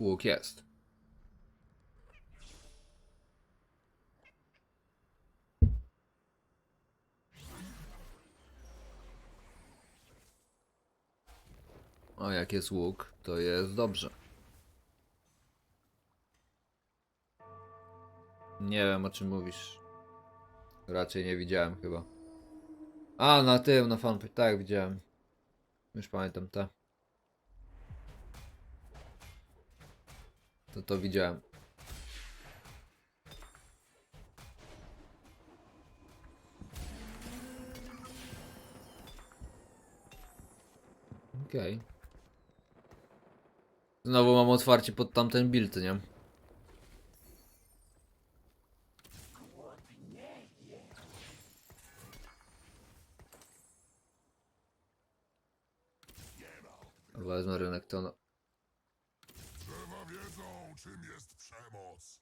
Łuk jest. A jak jest łuk, to jest dobrze. Nie wiem o czym mówisz. Raczej nie widziałem chyba. A, na tym, na fanpage, tak widziałem. Już pamiętam, ta. To to widziałem. Okej. Znowu mam otwarcie pod tamten build, nie? Wezmę rynek to no. Drzewa wiedzą, czym jest przemoc.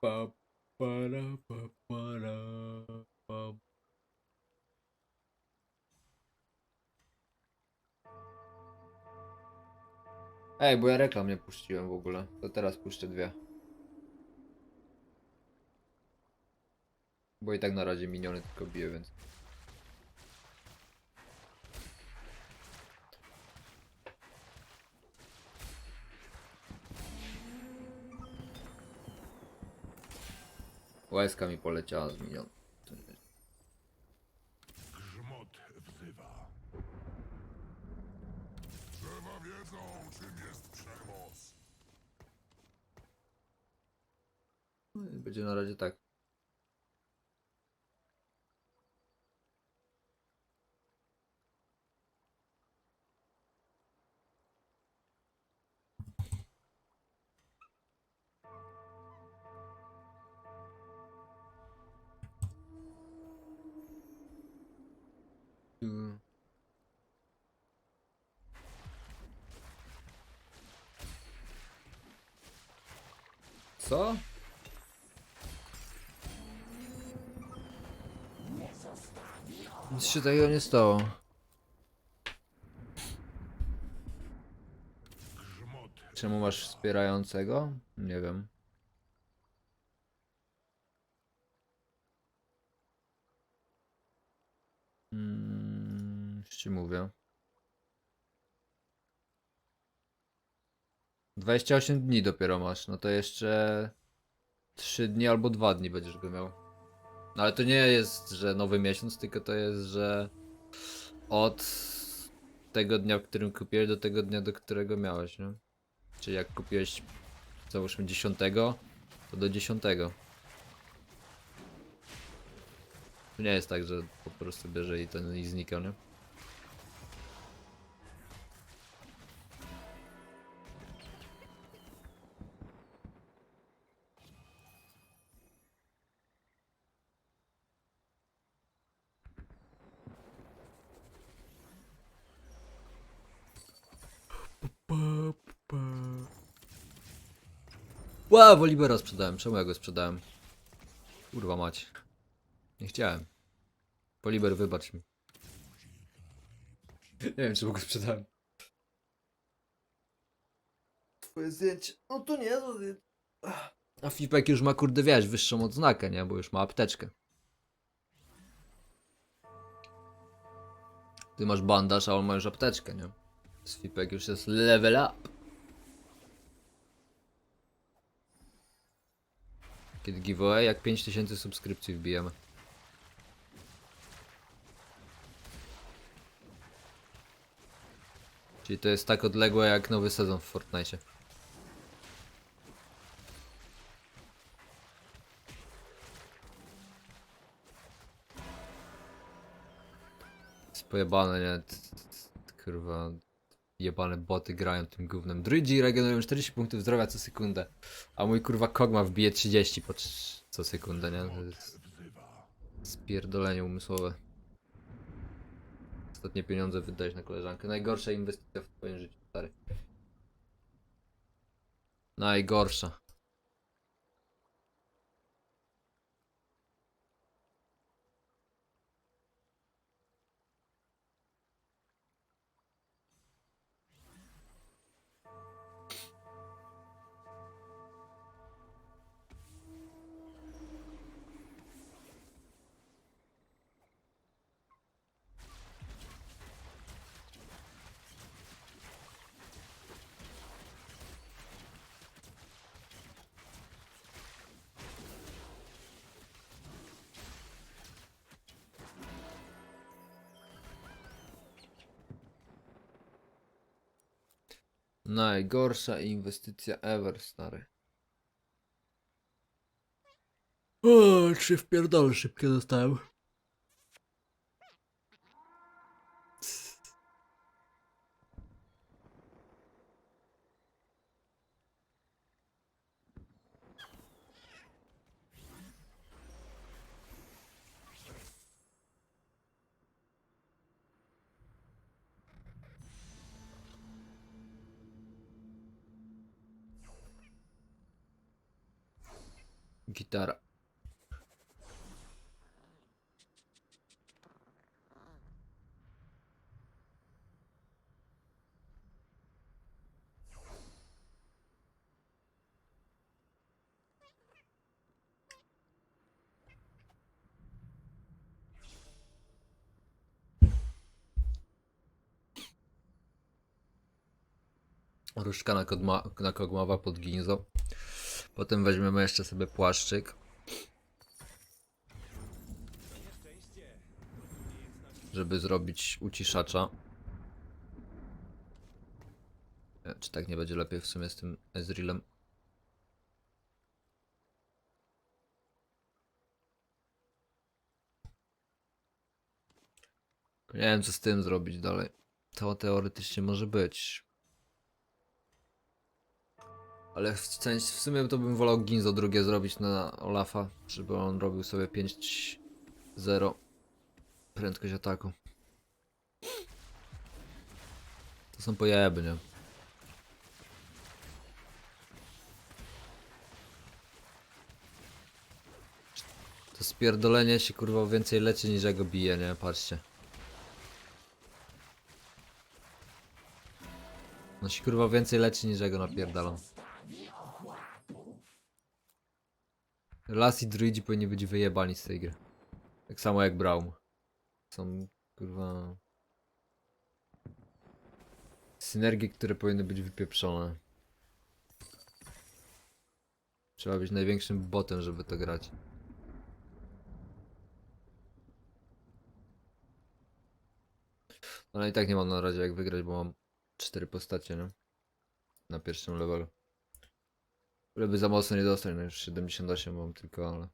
Pa, para, pa, para, pa. Ej, bo ja reklam nie puściłem w ogóle. To teraz puszczę dwie. Bo i tak na razie miniony tylko bije, więc. Łezka mi poleciała z minion. Nic się takiego nie stało. Czemu masz wspierającego? Nie wiem. Mm, już ci mówię. 28 dni dopiero masz, no to jeszcze 3 dni albo 2 dni będziesz go miał. No ale to nie jest, że nowy miesiąc, tylko to jest, że od tego dnia, w którym kupiłeś, do tego dnia, do którego miałeś, nie? Czyli jak kupiłeś, załóżmy 10, to do 10. To nie jest tak, że po prostu bierze i ten i znika, nie? Ła, Wolibera sprzedałem. Czemu ja go sprzedałem? Kurwa mać. Nie chciałem. Poliber, wybacz mi. Nie wiem, czemu go sprzedałem. Twoje zdjęcie. No to nie, to nie. A Fipek już ma kurde wiesz, wyższą odznakę, nie? Bo już ma apteczkę. Ty masz bandaż, a on ma już apteczkę, nie? Fipek już jest level up. Kiedy giveaway, jak 5000 subskrypcji wbijemy. Czyli to jest tak odległe jak nowy sezon w Fortnite. Jest pojebane, nie? Kurwa. Jebane boty grają tym gównem. Druidzi regenerują 40 punktów zdrowia co sekundę. A mój kurwa Kogma wbije 30 po co sekundę, nie? To jest spierdolenie umysłowe. Ostatnie pieniądze wydałeś na koleżankę. Najgorsza inwestycja w twoim życiu, stary. Najgorsza. Najgorsza inwestycja ever, stary. O, trzy wpierdol szybkie dostałem. Gitara. Różdżka na, kodma, na kogmawa pod ginzo. Potem weźmiemy jeszcze sobie płaszczyk. Żeby zrobić uciszacza. Czy tak nie będzie lepiej w sumie z tym Ezrealem? Nie wiem co z tym zrobić dalej. To teoretycznie może być. Ale w, sens, w sumie to bym wolał Ginzo drugie zrobić na Olafa, żeby on robił sobie 5-0 prędkość ataku. To są pojeby, nie? To spierdolenie się kurwa więcej leci niż ja go bije, nie? Patrzcie. No się kurwa więcej leci niż ja go. Las i druidzi powinni być wyjebani z tej gry. Tak samo jak Braum. Są kurwa... Synergie, które powinny być wypieprzone. Trzeba być największym botem, żeby to grać. Ale i tak nie mam na razie jak wygrać, bo mam cztery postacie, nie? Na pierwszym levelu. Żeby za mocno nie dostać, no już 78 mam tylko, ale...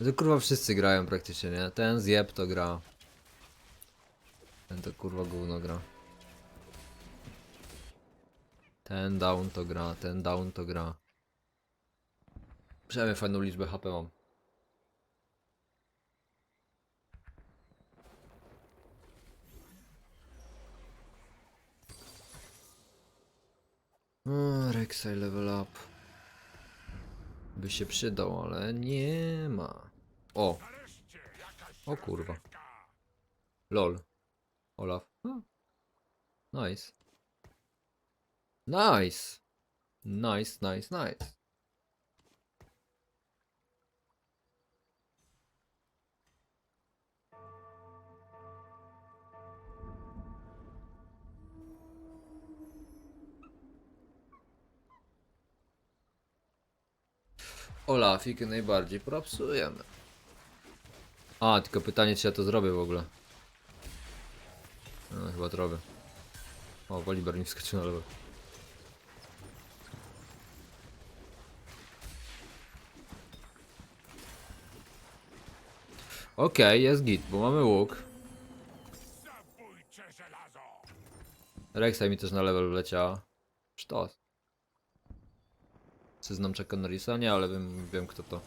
No to kurwa wszyscy grają praktycznie, nie? Ten zjeb to gra. Ten to kurwa gówno gra. Ten down to gra, ten down to gra. Przynajmniej fajną liczbę HP mam. O, level up. By się przydał, ale nie ma. O, o kurwa. Lol. Olaf. A. Nice. Nice. Nice, nice, nice. Olafik najbardziej propsujemy. A, tylko pytanie, czy ja to zrobię w ogóle. No, chyba to robię. O, Woliber mi wskoczył na lewo. Okej, jest git, bo mamy łuk. Rexa mi też na level wleciała. Sztos. Czy znam Chucka Norrisa? Nie, ale wiem, wiem kto to.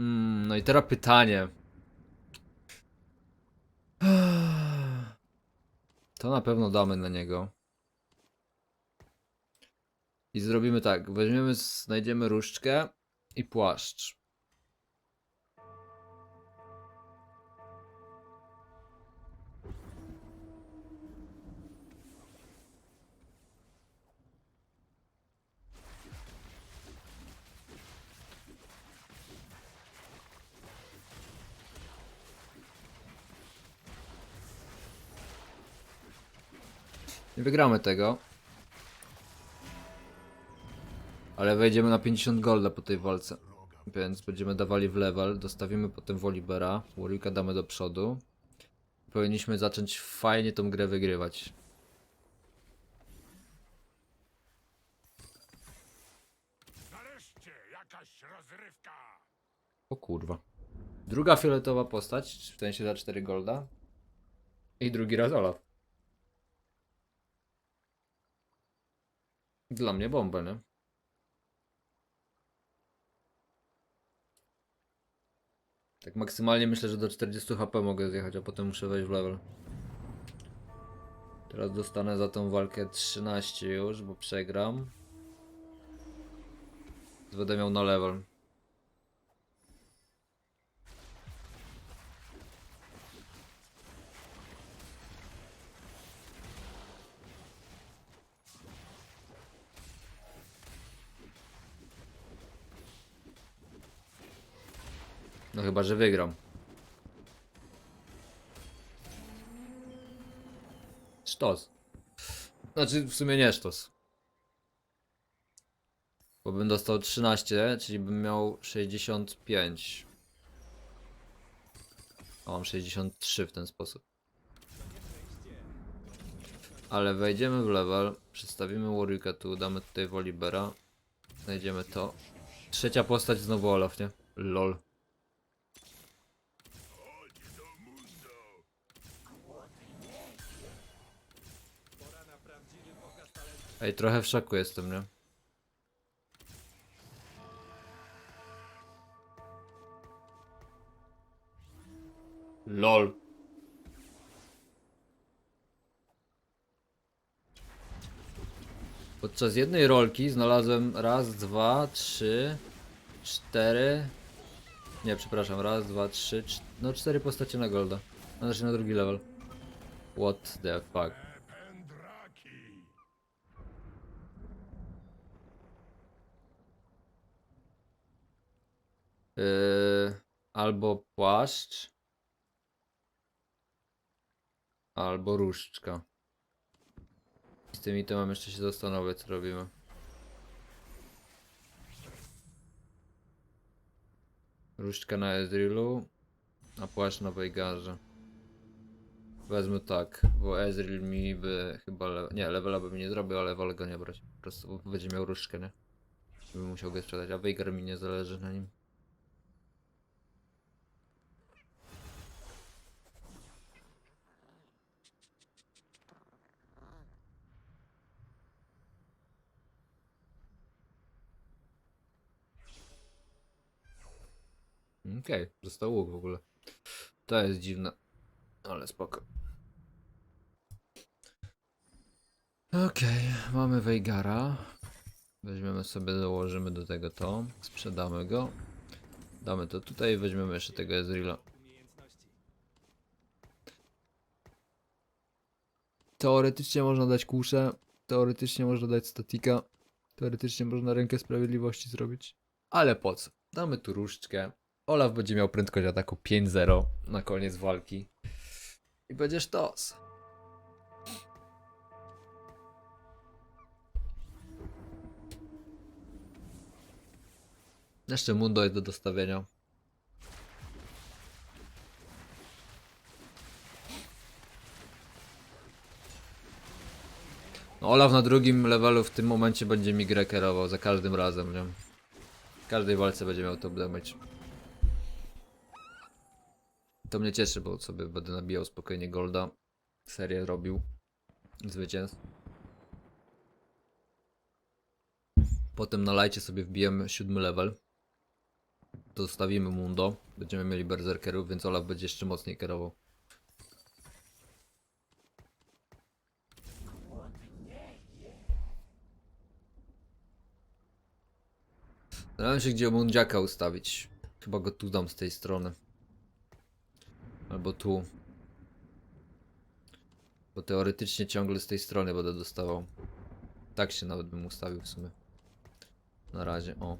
Mm, no i teraz pytanie. To na pewno damy na niego. I zrobimy tak, weźmiemy, znajdziemy różdżkę i płaszcz. Nie wygramy tego. Ale wejdziemy na 50 golda po tej walce. Więc będziemy dawali w level, dostawimy potem Wolibera, Warwicka damy do przodu. Powinniśmy zacząć fajnie tą grę wygrywać. O kurwa. Druga fioletowa postać, w sensie za 4 golda. I drugi raz Olaf. Dla mnie bomba, nie? Tak maksymalnie myślę, że do 40 HP mogę zjechać, a potem muszę wejść w level. Teraz dostanę za tą walkę 13 już, bo przegram. Będę miał na level. No chyba, że wygram. Sztos. Znaczy, w sumie nie sztos. Bo bym dostał 13, czyli bym miał 65. A mam 63 w ten sposób. Ale wejdziemy w level, przedstawimy Warwicka tu, damy tutaj Wolibera. Znajdziemy to. Trzecia postać znowu Olaf, nie? LOL. Ej, trochę w szoku jestem, nie? LOL. Podczas jednej rolki znalazłem raz, dwa, trzy, cztery. Nie, przepraszam, raz, dwa, trzy, cz... no cztery postacie na golda. Znaczy na drugi level. What the fuck. Yy, albo płaszcz, albo różdżka. Z tymi to mam jeszcze się zastanowić, co robimy. Różdżka na Ezrealu, a płaszcz na Veigarze. Wezmę tak, bo Ezreal mi by chyba, le... nie, levela by mi nie zrobił, ale wolę go nie brać. Po prostu będzie miał różdżkę, nie? Bym musiał go sprzedać, a Veigar mi nie zależy na nim. Okej, został łuk w ogóle. To jest dziwne, ale spoko. Okej, mamy Veigara. Weźmiemy sobie, dołożymy do tego to, sprzedamy go. Damy to tutaj weźmiemy jeszcze tego Ezreala. Teoretycznie można dać kuszę, teoretycznie można dać statika, teoretycznie można rękę sprawiedliwości zrobić. Ale po co? Damy tu różdżkę. Olaf będzie miał prędkość ataku 5-0 na koniec walki. I będzie sztos. Jeszcze Mundo jest do dostawienia. No Olaf na drugim levelu w tym momencie będzie mi grę kierował za każdym razem, nie? W każdej walce będzie miał top damage. To mnie cieszy, bo sobie będę nabijał spokojnie golda. Serię robił. Zwycięstw. Potem na lajcie sobie wbijemy siódmy level. Dostawimy Mundo. Będziemy mieli berserkerów, więc Olaf będzie jeszcze mocniej kierował. Zastanawiam się, gdzie Mundziaka ustawić. Chyba go tu dam z tej strony. No Albo tu. Bo teoretycznie ciągle z tej strony będę dostawał. Tak się nawet bym ustawił w sumie. Na razie, o.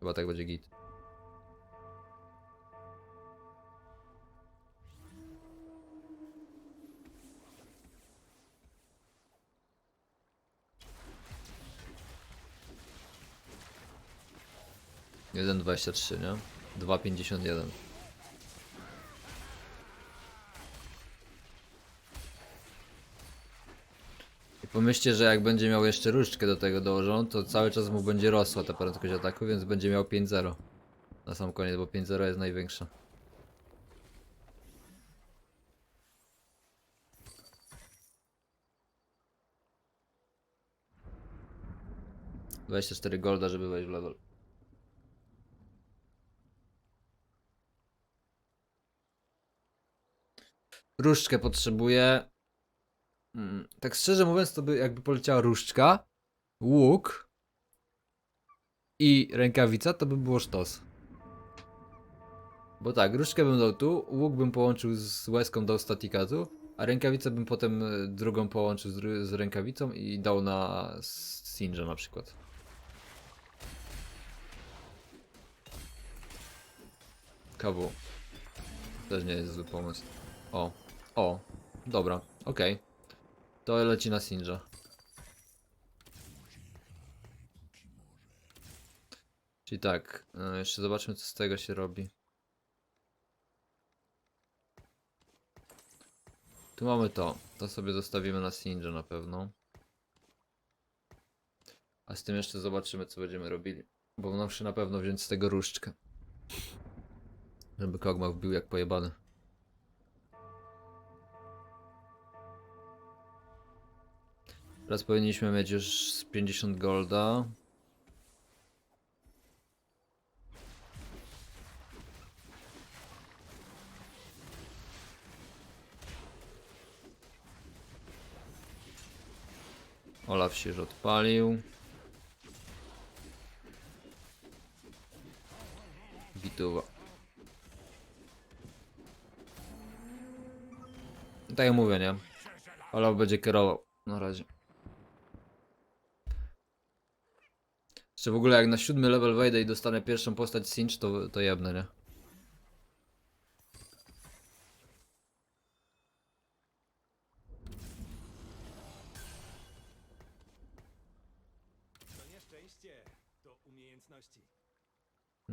Chyba tak będzie git. Jeden dwadzieścia trzy, nie? Dwa pięćdziesiąt jeden. Pomyślcie, że jak będzie miał jeszcze różdżkę do tego dołożoną, to cały czas mu będzie rosła ta prędkość ataku, więc będzie miał 5-0. Na sam koniec, bo 5-0 jest największa. Dwadzieścia cztery golda, żeby wejść w level. Różdżkę potrzebuję. Mm, Tak szczerze mówiąc, to by jakby poleciała różdżka, łuk i rękawica, to by było sztos. Bo tak, różdżkę bym dał tu, łuk bym połączył z łezką, dał statikatu, a rękawicę bym potem e, drugą połączył z, z rękawicą i dał na Sinja na przykład. KW. Też nie jest zły pomysł. O, o, dobra, okej. To leci na Sinja. Czyli tak, e, jeszcze zobaczmy co z tego się robi. Tu mamy to. To sobie zostawimy na Sinja na pewno. A z tym jeszcze zobaczymy co będziemy robili. Bo muszę na pewno wziąć z tego różdżkę. Żeby Kogma wbił jak pojebany. Teraz powinniśmy mieć już z 50 golda. Olaf się już odpalił. Bituwa. Tak jak mówię, nie? Olaf będzie kierował. Na razie. Jeszcze w ogóle jak na siódmy level wejdę i dostanę pierwszą postać Sinch, to, to jebnę, nie?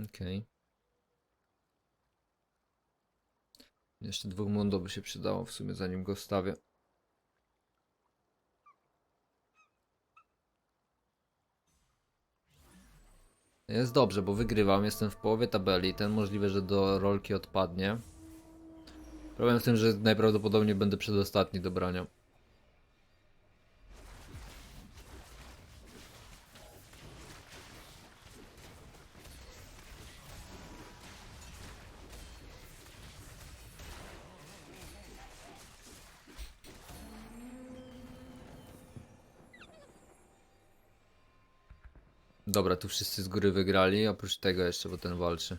Okej. Jeszcze dwóch mundo by się przydało w sumie zanim go stawię. Jest dobrze, bo wygrywam, jestem w połowie tabeli, ten możliwe, że do rolki odpadnie. Problem w tym, że najprawdopodobniej będę przedostatni do brania. Dobra, tu wszyscy z góry wygrali, oprócz tego jeszcze, bo ten walczy.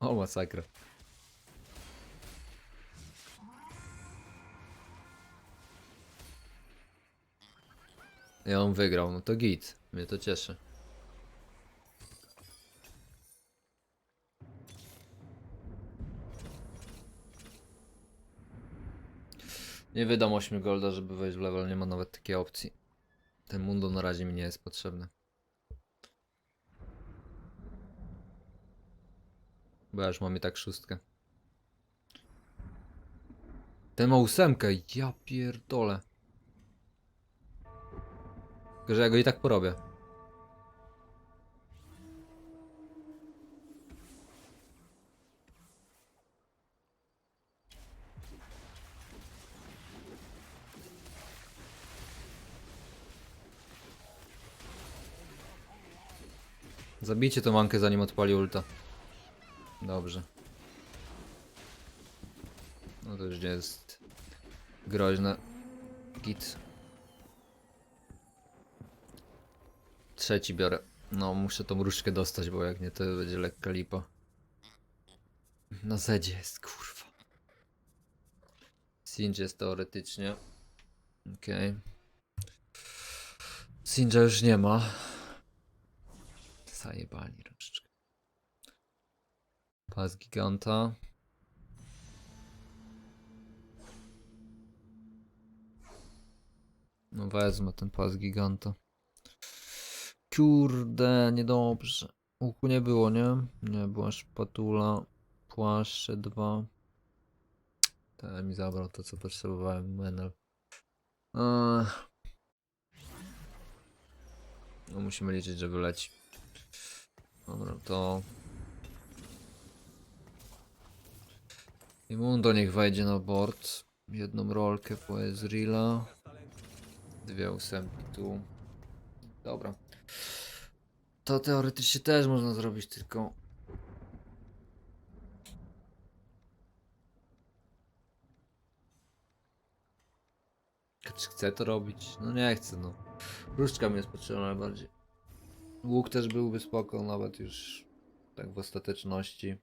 O, masakra. Ja on wygrał, no to git. Mnie to cieszy. Nie wydam 8 golda, żeby wejść w level, nie ma nawet takiej opcji. Ten mundo na razie mi nie jest potrzebny. Bo ja już mam i tak szóstkę. Ten ma ósemkę, ja pierdolę. Tylko, że ja go i tak porobię. Zabijcie tą mankę zanim odpali ulta. Dobrze. No to już nie jest groźne. Git. Trzeci biorę. No, muszę tą różdżkę dostać, bo jak nie, to będzie lekka lipa. Na zedzie jest, kurwa. Sinj jest teoretycznie. Okej. Okay. Sinja już nie ma. Zajebani różdżkę. Pas giganta. No wezmę ten pas giganta. Kurde, niedobrze. Łuku nie było, nie? Nie, była szpatula, płaszcze dwa. Ten mi zabrał to, co potrzebowałem, menel. No musimy liczyć, że wyleci. Dobra, to... Imundo niech wejdzie na board. Jedną rolkę po Ezreala. Dwie ósemki tu. Dobra. To teoretycznie też można zrobić, tylko... Czy chcę to robić? No nie chcę, no. Różdżka mi jest potrzebna najbardziej. Łuk też byłby spoko, nawet już tak w ostateczności.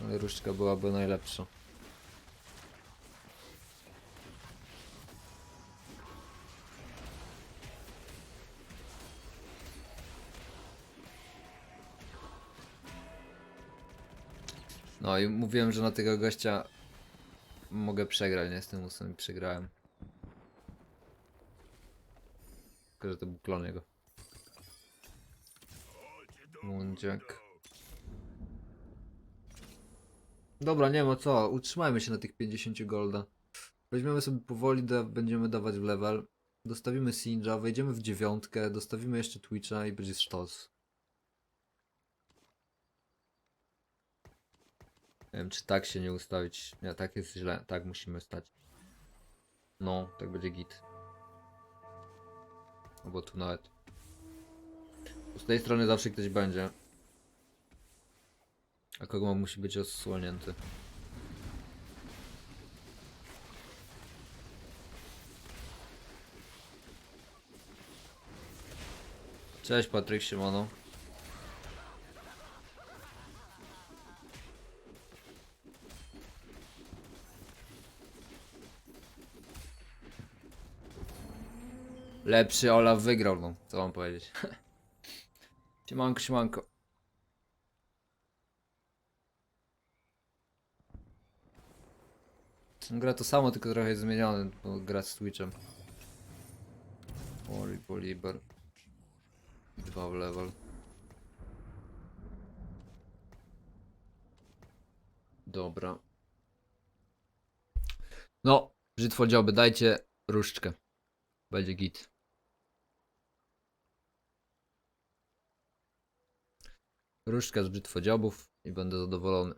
Ale różdżka byłaby najlepsza. No i mówiłem, że na tego gościa mogę przegrać, nie? Z tym i przegrałem. Tylko, że to był klon jego. Mundziak. Dobra, nie ma co, utrzymajmy się na tych 50 golda. Weźmiemy sobie powoli, da, będziemy dawać w level. Dostawimy Sinja, wejdziemy w dziewiątkę, dostawimy jeszcze Twitcha i będzie sztos. Nie wiem, czy tak się nie ustawić. Nie, tak jest źle. Tak musimy stać. No, tak będzie git. Albo tu nawet. Z tej strony zawsze ktoś będzie. A kogo musi być osłonięty. Cześć Patryk Siemano. Lepszy Olaf wygrał, no. Co mam powiedzieć? Siemanko, siemanko. Gra to samo, tylko trochę jest zmieniony, bo gra z Twitchem. Ori, Poliber. Dwa w level. Dobra. No, brzytwo dzioby, dajcie różdżkę. Będzie git. Różdżka z brzytwodziobów i będę zadowolony.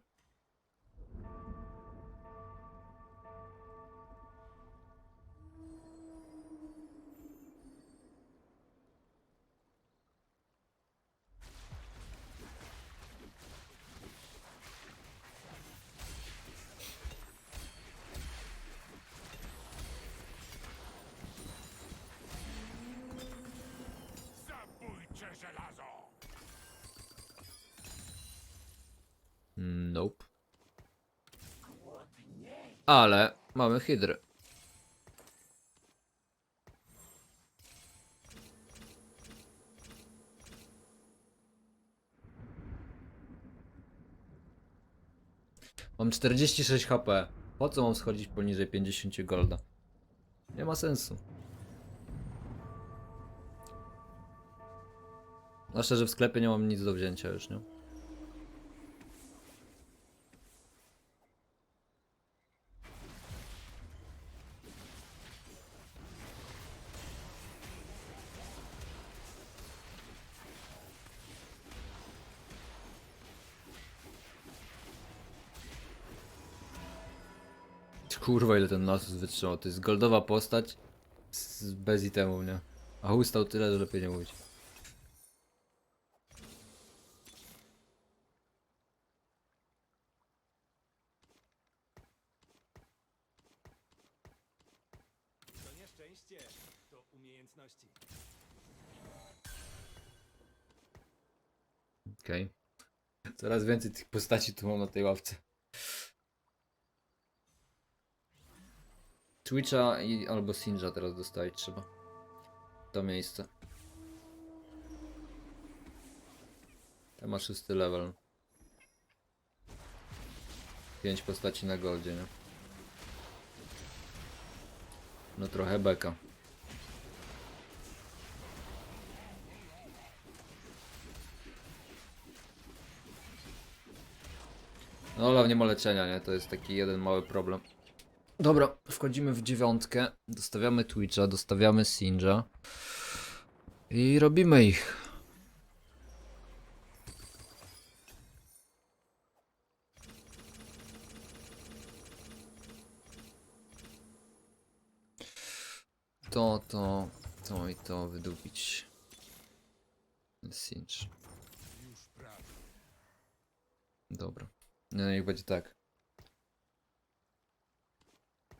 Ale mamy hydrę. Mam 46 HP. Po co mam schodzić poniżej 50 golda? Nie ma sensu. Zwłaszcza, że w sklepie nie mam nic do wzięcia już, nie? Kurwa, ile ten Nasus wytrzymał. To jest goldowa postać z, bez itemu, nie? A ustał tyle, że lepiej nie mówić. To. Coraz więcej tych postaci tu mam na tej ławce. Twitcha i albo Sinja teraz dostaje trzeba. To miejsce. To ma szósty level. Pięć postaci na goldzie, nie? No trochę beka. No ale nie ma leczenia, nie? To jest taki jeden mały problem. Dobra, wchodzimy w dziewiątkę, dostawiamy Twitcha, dostawiamy Sinja i robimy ich. To, to, to i to wydupić. Singe. Dobra. No niech będzie tak.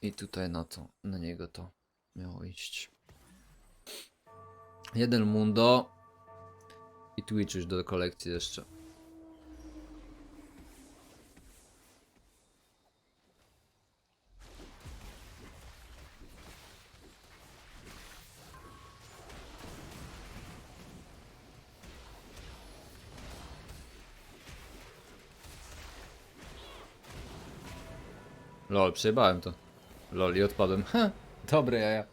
I tutaj na to, na niego to miało iść. Jeden Mundo. I Twitch już do kolekcji jeszcze. Lol, przejebałem to. Lol i odpadłem. Ha, dobre jaja.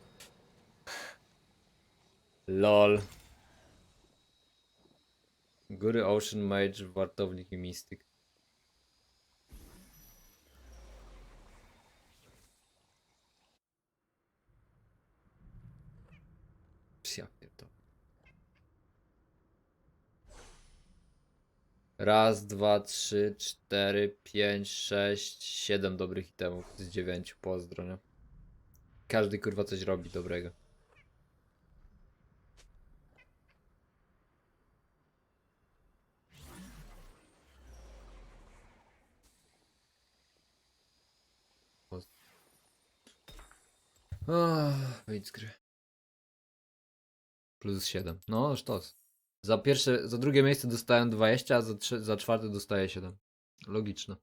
Lol. Góry Ocean Mage, Wartownik i Mistyk. Ja pierdolę. Raz, dwa, trzy, cztery, pięć, sześć, siedem dobrych itemów z dziewięciu, pozdro, nie? Każdy kurwa coś robi dobrego. Ach, Wyjdź z gry. Plus 7. No, sztos. Za pierwsze, za drugie miejsce dostałem 20, a za, trze- za czwarte dostaję 7. Logiczne.